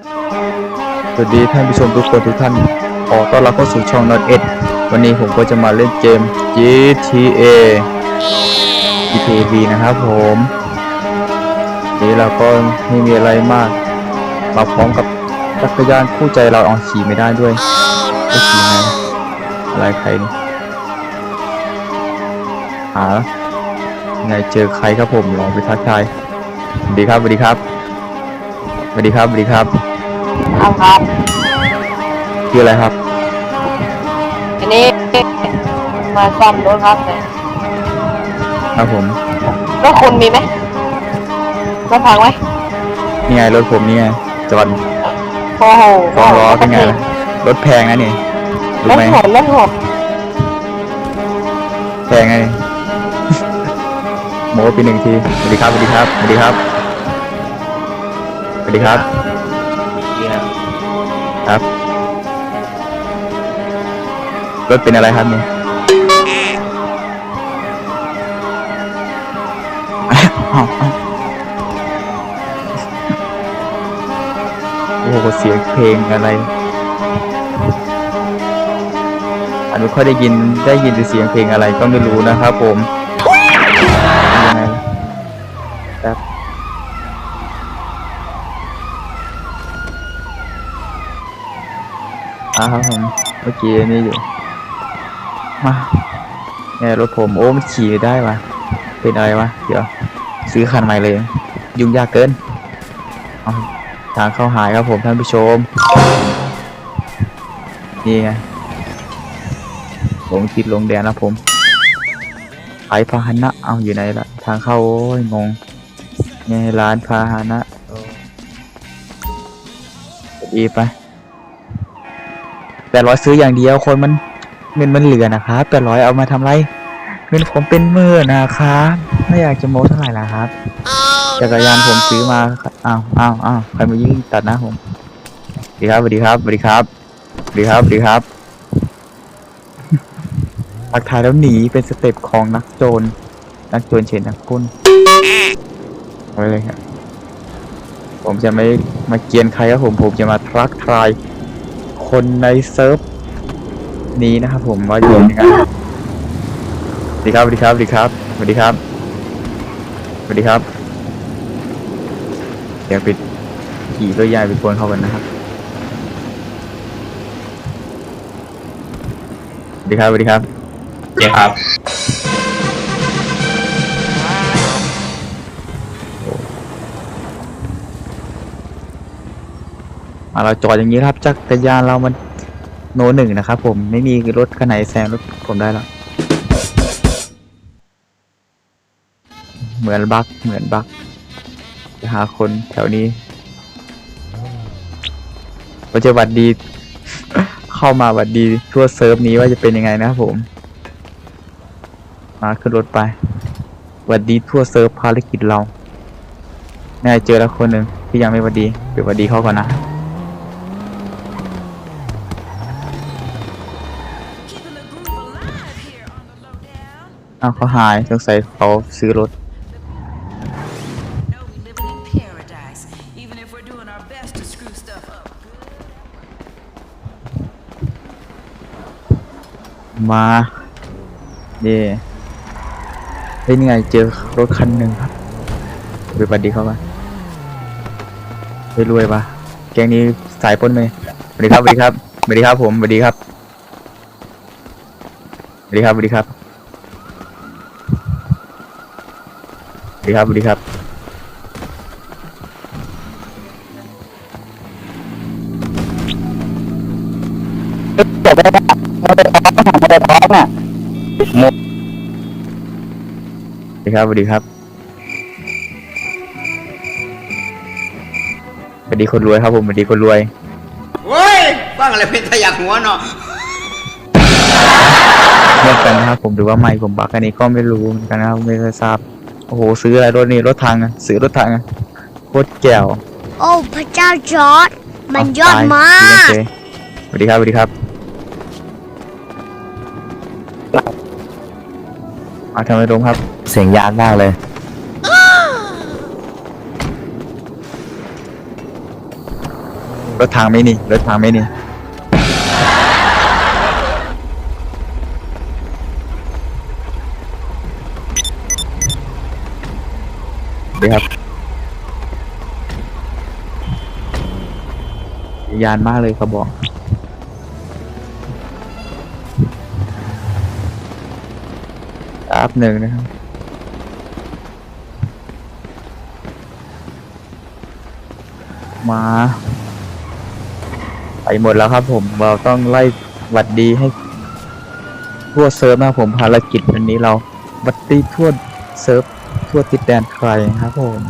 สวัสดีท่านผู้ชมทุกคนทุกท่าน ขอต้อนรับเข้าสู่ช่อง Not 1วันนี้ผมก็จะมาเล่นเกม GTA GTA V นะครับผมนี่เราก็ไม่มีอะไรมาก มาพร้อมกับจักรยานคู่ใจเราเอาขี่ไม่ได้ด้วยจะขี่ไงอะไรใครนี่หาไงเจอใครครับผมลองไปทักทายสวัสดีครับสวัสดีครับ สวัสดีครับสวัสดีครับเอาครับคืออะไรครับ อันนี้มาซ่อมรถครับแต่ครับผมรถคุณมีไหมรถพังไหมนี่ไงรถผมนี่ไงจอดโอ้โหสองล้อเป็นไงล่ะรถแพงนะนี่รรู้ถไหมโหดรถโหดแพงไงโมปีหนึ่งทีสวัสดีครับสวัสดีครับสวัสดีครับส วัสดีครับครับรถเป็นอะไรครับเนี่ยอ้าวอ้าวโอ้โหเสียงเพลงอะไรอันไม่ค่อยได้ยินได้ยินแต่เสียงเพลงอะไรก็ไม่รู้นะครับผม อ่าครับผมเมื่อกี้นี่อยู่ มาเนี่ยรถผมโอ้มันขี่ไม่ได้วะเป็นอะไรวะ เดี๋ยว ซื้อคันใหม่เลย ยุ่งยากเกินเอาทางเข้าหายครับผมท่านผู้ชม นี่ไงหลงทิศหลงแดนแล้วผมขายพาหนะ เอาอยู่ไหนละทางเข้าโอ้ยงงไงร้านพาหนะอีไป แปดร้อยซื้ออย่างเดียวคนมันเงินมันเหลือนะครับแปดร้อยเอามาทำไร เงินผมเป็นหมื่นนะครับไม่อยากจะโม้เท่าไหร่ละครับจักรยานผมซื้อมาอ้าวอ้าวอ้าวใครมายิงตัดหนะผมสวัสดีครับสวัสดีครับสวัสดีครับสวัสดีครับสวัสดีครับทักทายแล้วหนีเป็นสเต็ปของนักโจรนักโจรเฉนนักปล้นเอาไว้เลยครับผมจะไม่มาเกรียนใครครับผมผมจะมาทักทาย คนในเซิร์ฟนี้นะครับผมว่าอยู่ยังไงสวัสดีครับสวัสดีครับสวัสดีครับสวัสดีครับสวัสดีครับ เดี๋ยวปิดขี่รถยายไปกวนเขากันนะครับสวัสดีครับสวัสดีครับ เดี๋ยวครับ เราจอดอย่างนี้ครับ จักรยานเรามันโนหนึ่งนะครับผมไม่มีรถคันไหนแซงรถผมได้แล้ว เหมือนบักเหมือนบักจะหาคนแถวนี้ก็จะหวัดดี เข้ามาหวัดดีทั่วเซิร์ฟนี้ว่าจะเป็นยังไงนะครับผม มาขึ้นรถไปหวัดดีทั่วเซิร์ฟภารกิจเราแน่เจอแล้วคนหนึ่งที่ยังไม่หวัดดีไปหวัดดีเขาก่อนนะ อ้าวเขาหายสงสัยเขาซื้อรถ Know we living in paradise, even if we're doing our best to screw stuff up. มาเย่เฮ้ยนี่ไงเจอรถคันหนึ่งครับไปบัดดีเขาปะไปรวยปะแกงนี้สายปล้นเลยสวัสดีครับสวัสดีครับสวัสดีครับผมสวัสดีครับสวัสดีครับสวัสดีครับ สวัสดีครับสวัสดีครับสวัสดีครับสวัสดีครับสวัสดีคนรวยครับผมสวัสดีคนรวยเว้ยฟังอะไรเป็นทะยักหัวเนาะเมื่อกันนะครับผมหรือว่าไม่ผมบักอันนี้ก็ไม่รู้เหมือนกันนะครับไม่ได้ทราบ โอ้โหซื้ออะไรรถนี่รถถังอะซื้อรถถังอะโคตรแก้วโอ้พระเจ้าจอร์ดมันยอดมากสวัสดีครับสวัสดีครับอาทำไมลงครับ เสียงยานมากเลยสรถทางไม่นี่รถทางไม่นี่ ดีครับ ยานมากเลยเขาบอก อัพหนึ่งนะครับ มา ไปหมดแล้วครับผม เราต้องไล่หวัดดีให้ ทั่วเซิร์ฟนะครับผมภารกิจวันนี้เราหวัดดีทั่วเซิร์ฟ ทั่วติดแดนใครครับผม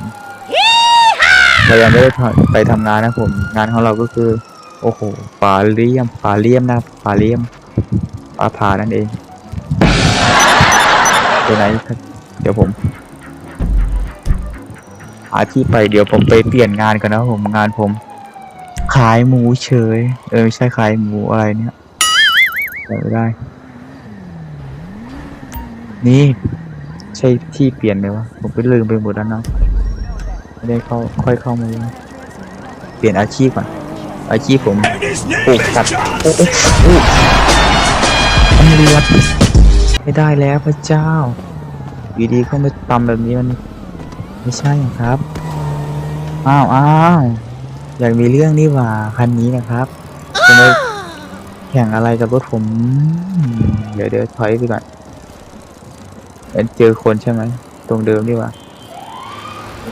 เรายังไม่ได้ไปทำงานนะครับผม งานของเราก็คือ โอ้โหปลาเลี่ยมปลาเลี่ยมนะครับปลาเลี่ยมปลาผานั่นเองไปไหนครับเดี๋ยวผมหาที่ไปเดี๋ยวผมไปเปลี่ยนงานกันนะครับผมงานผม ขายหมูเฉย เออไม่ใช่ขายหมูอะไรเนี่ยจำไม่ได้ นี่ ใช่ที่เปลี่ยนไหมวะ ผมไปลืมไปหมดแล้วนะไม่ได้เข้าค่อยเข้ามาเปลี่ยนอาชีพก่อน อาชีพผมปลูกสัตว์โอ้โอ้อ้ตำรวจไม่ได้แล้วพระเจ้าอยู่ดีก็มาตำแบบนี้มันไม่ใช่ครับ อ้าวอ้าวอยากมีเรื่องนี่หว่าคันนี้นะครับจะมาแข่งอะไรกับรถผมอืมเดี๋ยวเดี๋ยวถอยไปก่อน เห็นเจอคนใช่ไหม ตรงเดิมนี่ว่า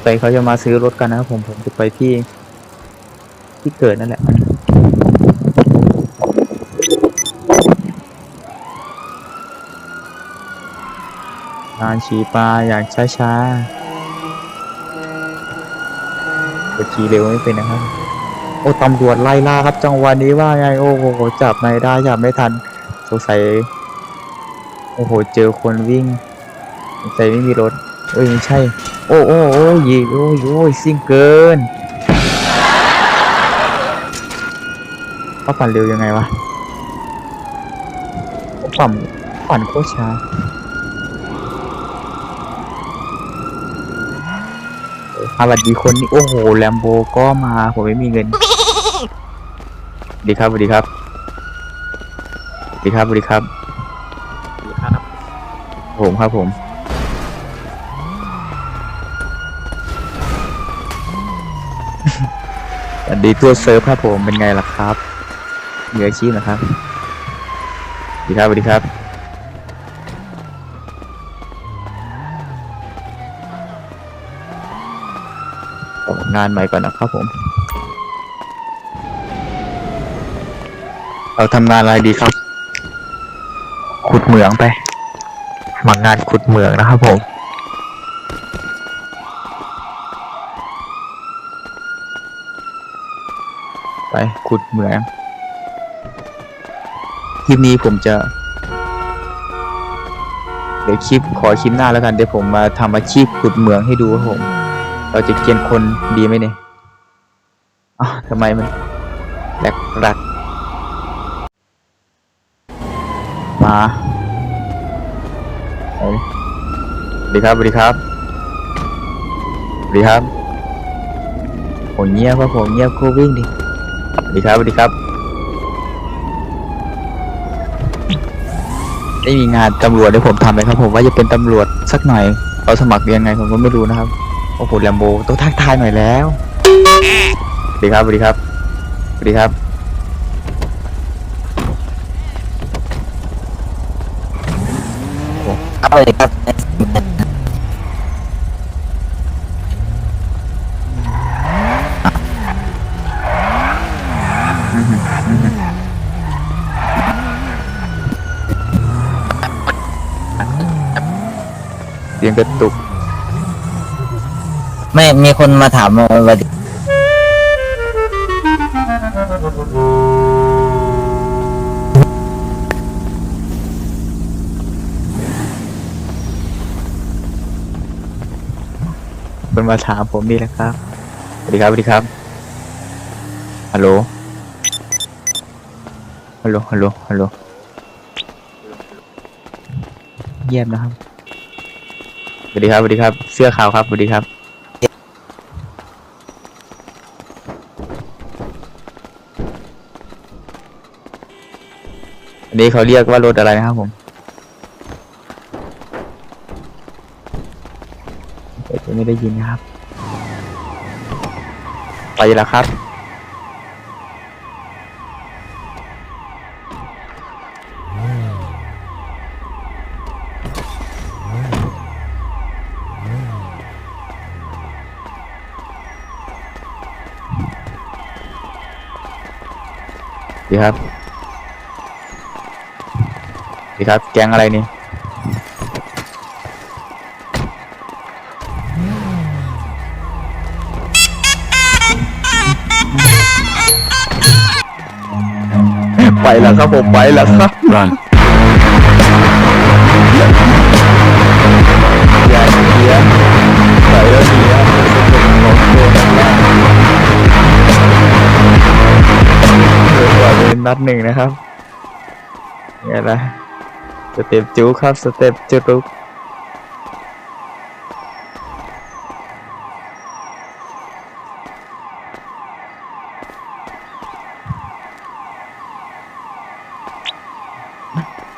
ไปเขาจะมาซื้อรถกันนะครับผมผมจะไปที่ ที่เกิดนั่นแหละงานฉีปลาอย่างช้าๆจะขี่เร็วไม่เป็นนะครับ โอ้ตำรวจไล่ล่าครับ จังหวะนี้ว่าไง โอ้โหจับไม่ได้จับไม่ทัน สงสัย โอ้โห เจอคนวิ่ง สงสัยไม่มีรถเอ้ยไม่ใช่ โอ้โอ้โอ้ยโอ้ยโอ้ยซิ่งเกินเขาปั่นเร็วยังไงวะปั่นปั่นโคตรช้าสวัสดีคนนี้โอ้โหแลมโบก็มาผมไม่มีเงิน ดีครับสวัสดีครับสวัสดีครับสวัสดีครับดีครับผมครับผม สวัสดีตัวเซิร์ฟครับผมเป็นไงล่ะครับมือชีพนะครับสวัสดีครับสวัสดีครับ งานใหม่ก่อนนะครับผม เราทำงานอะไรดีครับ ขุดเหมืองไปสมัครงานขุดเหมืองนะครับผม ขุดเหมืองคลิปนี้ผมจะ เดี๋ยวคลิปขอคลิปหน้าแล้วกันเดี๋ยวผมมาทำอาชีพขุดเหมืองให้ดูครับผม เราจะเกณฑ์คนดีไหมเนี่ยอ้าวทำไมมันแหลกรักมาสวัสดีครับสวัสดีครับสวัสดีครับผมเงียบครับผมเงียบคู่วิ่งดิ ดีครับสวัสดีครับ ไม่มีงานตำรวจให้ผมทำเลยครับผมว่าจะเป็นตำรวจสักหน่อยเขาสมัครยังไงผมก็ไม่รู้นะครับโอ้โหแลมโบต้องทักทายหน่อยแล้วสวัสดีครับสวัสดีครับสวัสดีครับ อะไรครับ สียงกระตุก ไม่มีคนมาถามว่าคนมาถามผมนี่แหละครับสวัสดีครับสวัสดีครับฮัลโหลฮัลโหลฮัลโหลฮัลโหลเยี่ยมนะครับ สวัสดีครับสวัสดีครับ เสื้อขาวครับสวัสดีครับ อันนี้เขาเรียกว่ารถอะไรนะครับผมไม่ได้ยินนะครับ ไปแล้วครับ ดีครับ ดีครับ แกงอะไรนี่ ไปแล้วครับผมไปแล้วครับ Run. อ นัดหนึ่งนะครับเนี่ยนะสเต็ปจูครับ สเต็ปจุก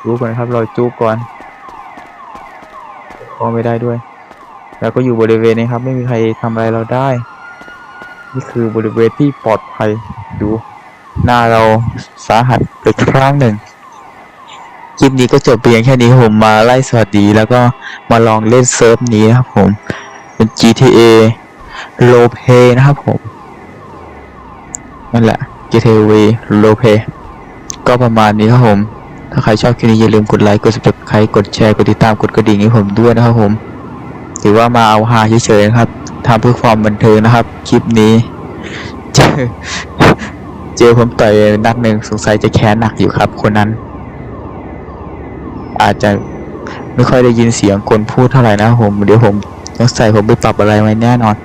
จูก่อนครับ เราจูก่อนก็ไม่ได้ด้วย แล้วก็อยู่บริเวณนี้ครับ ไม่มีใครทำอะไรเราได้ นี่คือบริเวณที่ปลอดภัยดู น้าเราสาหัสไปครั้งหนึ่งคลิปนี้ก็จบเพียงแค่นี้ผมมาไล่สวัสดีแล้วก็มาลองเล่นเซิร์ฟนี้นะครับผมเป็น GTA r o l e p a y นะครับผมนั่นแหละ GTA r o l e p a y ก็ประมาณนี้ครับผม ถ้าใครชอบคลิปนี้อย่าลืมกดไลค์กด subscribe กดแชร์กดติดตามกดกระดิ่งให้ผมด้วยนะครับผมถือว่ามาเอาฮาเฉยๆนะครับทำเพื่อความบันเทิงนะครับ คลิปนี้เจอ เจอผมต่อยนัดหนึ่งสงสัยจะแค้นหนักอยู่ครับ คนนั้น อาจจะไม่ค่อยได้ยินเสียงคนพูดเท่าไหร่นะผม เดี๋ยวผมต้องใส่ผมไปปรับอะไรไว้แน่นอน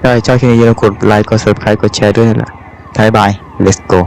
ได้ชอบคลิปนี้อย่าลืมกดไลค์กด subscribe กดแชร์ด้วยนะล่ะบายบาย let's go